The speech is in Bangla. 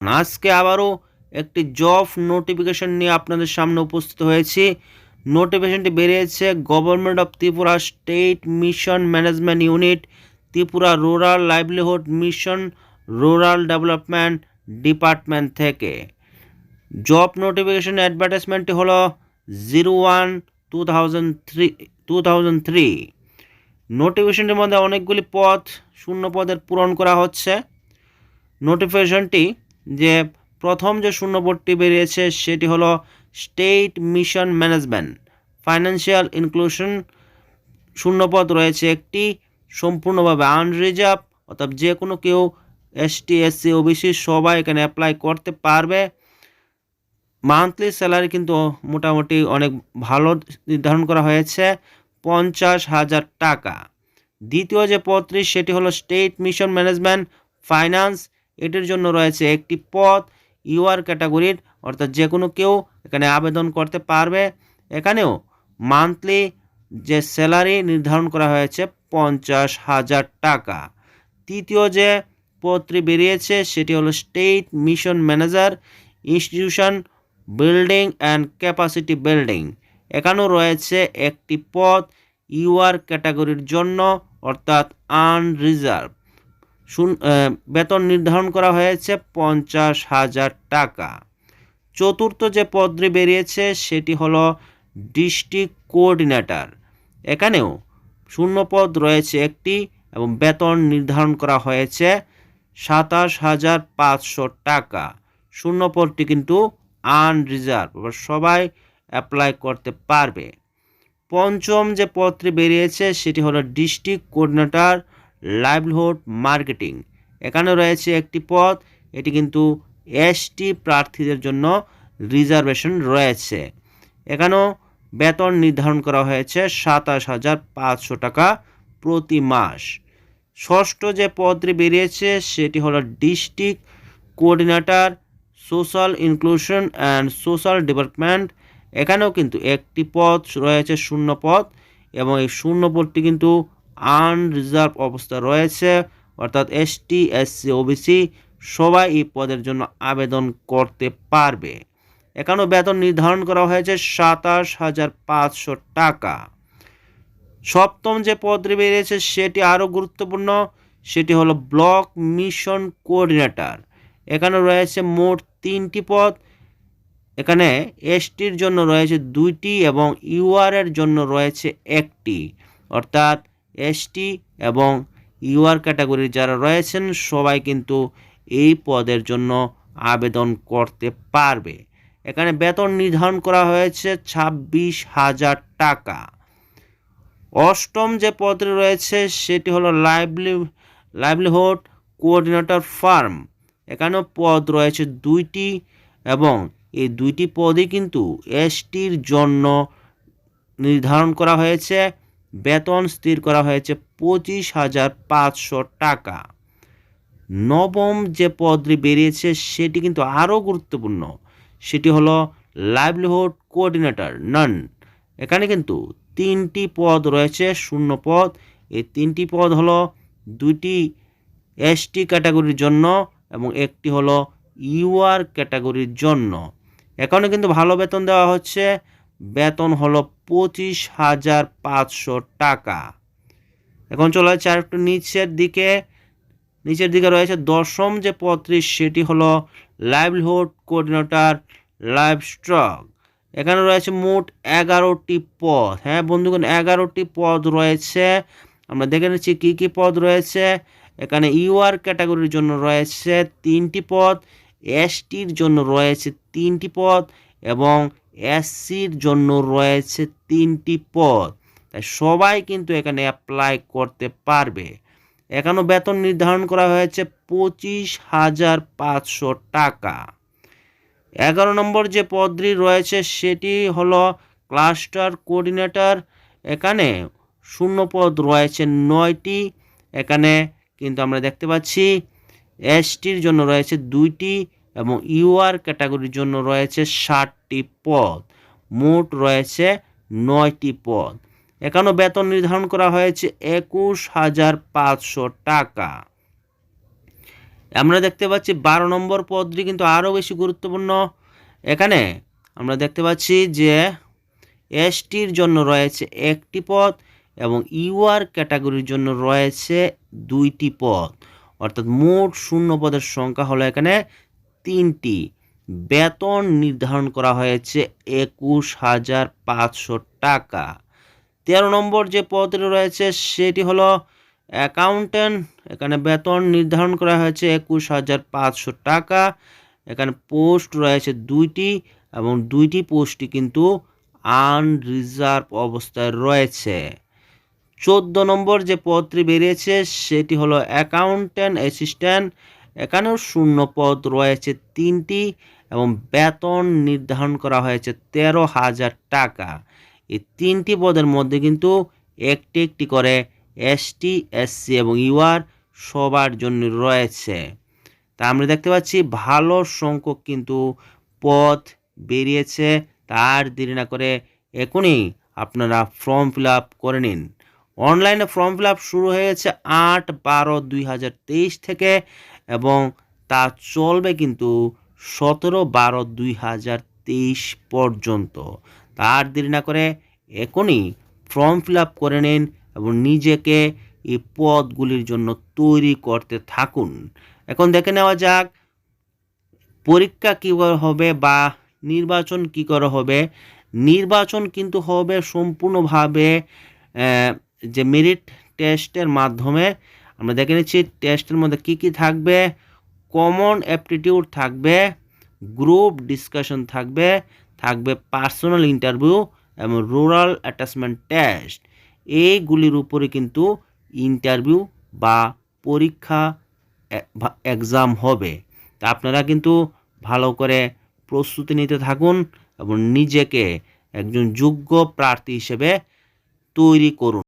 আজকে আবারও একটি জব নোটিফিকেশন নিয়ে আপনাদের সামনে উপস্থিত হয়েছি। নোটিফিকেশনটি বেরিয়েছে government of Tripura state mission management unit Tripura rural livelihood mission rural development department থেকে। জব নোটিফিকেশন অ্যাডভার্টাইজমেন্টটি হলো zero one two thousand three two thousand three নোটিফিকেশনটির মধ্যে অনেকগুলি পদ শূন্য পদের পূরণ করা হচ্ছে। নোটিফিকেশনটি যে প্রথম যে শূন্যপদটি বেরিয়েছে সেটি হলো state mission management financial inclusion শূন্যপদ রয়েছে একটি, সম্পূর্ণভাবে আনরিজার্ভ অর্থাৎ যে কোনো কেউ এসটি এসসি ওবিসি সবাই এখানে অ্যাপ্লাই করতে পারবে। মান্থলি স্যালারি কিন্তু মোটামুটি অনেক ভালো নির্ধারণ করা হয়েছে, পঞ্চাশ হাজার টাকা। দ্বিতীয় যে পদটি সেটি হলো স্টেট মিশন ম্যানেজমেন্ট ফাইন্যান্স এটির জন্য রয়েছে একটি পদ ইউআর ক্যাটাগরির, অর্থাৎ যে কোনো কেউ এখানে আবেদন করতে পারবে। এখানেও মান্থলি যে স্যালারি নির্ধারণ করা হয়েছে পঞ্চাশ হাজার টাকা। তৃতীয় যে পদটি বেরিয়েছে সেটি হলো state mission manager institution building and capacity building এখানেও রয়েছে একটি পদ, ইউআর ক্যাটাগরির জন্য, অর্থাৎ আনরিজার্ভ বেতন নির্ধারণ করা হয়েছে পঞ্চাশ হাজার টাকা। চতুর্থ যে পদটি বেরিয়েছে সেটি হলো ডিস্ট্রিক্ট কোঅর্ডিনেটর। এখানেও শূন্য পদ রয়েছে একটি এবং বেতন নির্ধারণ করা হয়েছে সাতাশ হাজার পাঁচশো টাকা। শূন্য পদটি কিন্তু আনরিজার্ভ সবাই অ্যাপ্লাই করতে পারবে। পঞ্চম যে পদটি বেরিয়েছে সেটি হলো ডিস্ট্রিক্ট কোঅর্ডিনেটর। লাইভলিহুড মার্কেটিং এখানে রয়েছে একটি পদ, এটি কিন্তু এসটি প্রার্থীদের জন্য রিজার্ভেশন রয়েছে। এখানেও বেতন নির্ধারণ করা হয়েছে সাতাশ হাজার পাঁচশো টাকা প্রতি মাস। ষষ্ঠ যে পদটি বেরিয়েছে, সেটি হলো district coordinator social inclusion and social development এখানেও কিন্তু একটি পদ রয়েছে, শূন্য পদ, এবং এই শূন্য পদটি কিন্তু আনরিজার্ভ অবস্থা রয়েছে, অর্থাৎ এসটি এসসি ওবিসি সবাই এই পদের জন্য আবেদন করতে পারবে। এখানেও বেতন নির্ধারণ করা হয়েছে সাতাশ হাজার পাঁচশো টাকা। সপ্তম যে পদটি বেরিয়েছে সেটি আরও গুরুত্বপূর্ণ, সেটি হলো ব্লক মিশন কোঅর্ডিনেটর। এখানে রয়েছে মোট তিনটি পদ। এখানে এসটির জন্য রয়েছে দুইটি এবং ইউআর এর জন্য রয়েছে একটি। অর্থাৎ এসটি এবং ইউআর ক্যাটাগরির যারা রয়েছেন, সবাই কিন্তু এই পদের জন্য আবেদন করতে পারবে। এখানে বেতন নির্ধারণ করা হয়েছে ছাব্বিশ হাজার টাকা। অষ্টম যে পদটি রয়েছে, সেটি হলো লাইভলি লাইভলিহুড কোঅর্ডিনেটর ফার্ম এখানেও পদ রয়েছে দুইটি এবং এই দুইটি পদই কিন্তু এসটির জন্য নির্ধারণ করা হয়েছে। বেতন স্থির করা হয়েছে পঁচিশ হাজার পাঁচশো টাকা। নবম যে পদটি বেরিয়েছে, সেটি কিন্তু আরও গুরুত্বপূর্ণ। সেটি হলো লাইভলিহুড কোঅর্ডিনেটর নন এখানে কিন্তু তিনটি পদ রয়েছে, শূন্য পদ। এই তিনটি পদ হলো দুইটি এসটি ক্যাটাগরির জন্য এবং একটি হলো ইউআর ক্যাটাগরির জন্য। এখানে কিন্তু ভালো বেতন দেওয়া হচ্ছে বেতন হলো পঁচিশ হাজার পাঁচশো টাকা। এখন চলে যাচ্ছে আর একটু নিচের দিকে নিচের দিকে রয়েছে দশম যে পদটি, সেটি হলো লাইভলিহুড কোঅর্ডিনেটর লাইভ স্টক এখানে রয়েছে মোট এগারোটি পদ। হ্যাঁ বন্ধুগণ, এগারোটি পদ রয়েছে। আমরা দেখে নিচ্ছি কী কী পদ রয়েছে। এখানে ইউআর ক্যাটাগরির জন্য রয়েছে তিনটি পদ, এসটির জন্য রয়েছে তিনটি পদ এবং এসসির জন্য রয়েছে তিনটি পদ। তাই সবাই কিন্তু এখানে অ্যাপ্লাই করতে পারবে। এখানেও বেতন নির্ধারণ করা হয়েছে পঁচিশ হাজার পাঁচশো টাকা। এগারো নম্বর যে পদটি রয়েছে, সেটি হলো ক্লাস্টার কোঅর্ডিনেটর এখানে শূন্য পদ রয়েছে নয়টি। এখানে কিন্তু আমরা দেখতে পাচ্ছি এসটির জন্য রয়েছে দুইটি। এবং ইউআর ক্যাটাগরির জন্য রয়েছে ষাটটি পদ। মোট রয়েছে নয়টি পদ। এখানেও বেতন নির্ধারণ করা হয়েছে একুশ হাজার পাঁচশো টাকা। আমরা দেখতে পাচ্ছি বারো নম্বর পদটি কিন্তু আরও বেশি গুরুত্বপূর্ণ। এখানে আমরা দেখতে পাচ্ছি যে এসটির জন্য রয়েছে একটি পদ এবং ইউআর ক্যাটাগরির জন্য রয়েছে দুইটি পদ। অর্থাৎ মোট শূন্য পদের সংখ্যা হলো এখানে তিনটি। বেতন নির্ধারণ করা হয়েছে একুশ হাজার পাঁচশো টাকা। তেরো নম্বর যে পদটি রয়েছে সেটি হলো অ্যাকাউন্ট্যান্ট এখানে বেতন নির্ধারণ করা হয়েছে একুশ হাজার পাঁচশো টাকা। এখানে পোস্ট রয়েছে দুইটি এবং দুইটি পোস্টই কিন্তু আনরিজার্ভ অবস্থায় রয়েছে। চোদ্দ নম্বর যে পদটি বেরিয়েছে সেটি হলো অ্যাকাউন্ট্যান্ট অ্যাসিস্ট্যান্ট এখানেও শূন্য পদ রয়েছে তিনটি এবং বেতন নির্ধারণ করা হয়েছে তেরো হাজার টাকা। এই তিনটি পদের মধ্যে কিন্তু একটি একটি করে এসটি এসসি এবং ইউআর সবার জন্য রয়েছে। তা আমরা দেখতে পাচ্ছি ভালো সংখ্যক কিন্তু পদ বেরিয়েছে। তার দেরি না করে এখনই আপনারা ফর্ম ফিল করে নিন। অনলাইনে ফর্ম ফিল শুরু হয়েছে আট বারো দুই থেকে এবং তা চলবে কিন্তু সতেরো বারো দুই হাজার তেইশ পর্যন্ত। তার দেরি না করে এখনই ফর্ম ফিল আপ করে নিন এবং নিজেকে এই পদগুলির জন্য তৈরি করতে থাকুন। এখন দেখে নেওয়া যাক পরীক্ষা কী করে হবে বা নির্বাচন কী করে হবে। নির্বাচন কিন্তু হবে সম্পূর্ণভাবে যে মেরিট টেস্টের মাধ্যমে। আমরা দেখে নিচ্ছি টেস্টের মধ্যে কী কী থাকবে কমন অ্যাপটিটিউড থাকবে গ্রুপ ডিসকাশন থাকবে থাকবে পার্সোনাল ইন্টারভিউ এবং রুরাল অ্যাটাচমেন্ট টেস্ট এইগুলির উপরে কিন্তু ইন্টারভিউ বা পরীক্ষা এক্সাম হবে। তা আপনারা কিন্তু ভালো করে প্রস্তুতি নিতে থাকুন এবং নিজেকে একজন যোগ্য প্রার্থী হিসেবে তৈরি করুন।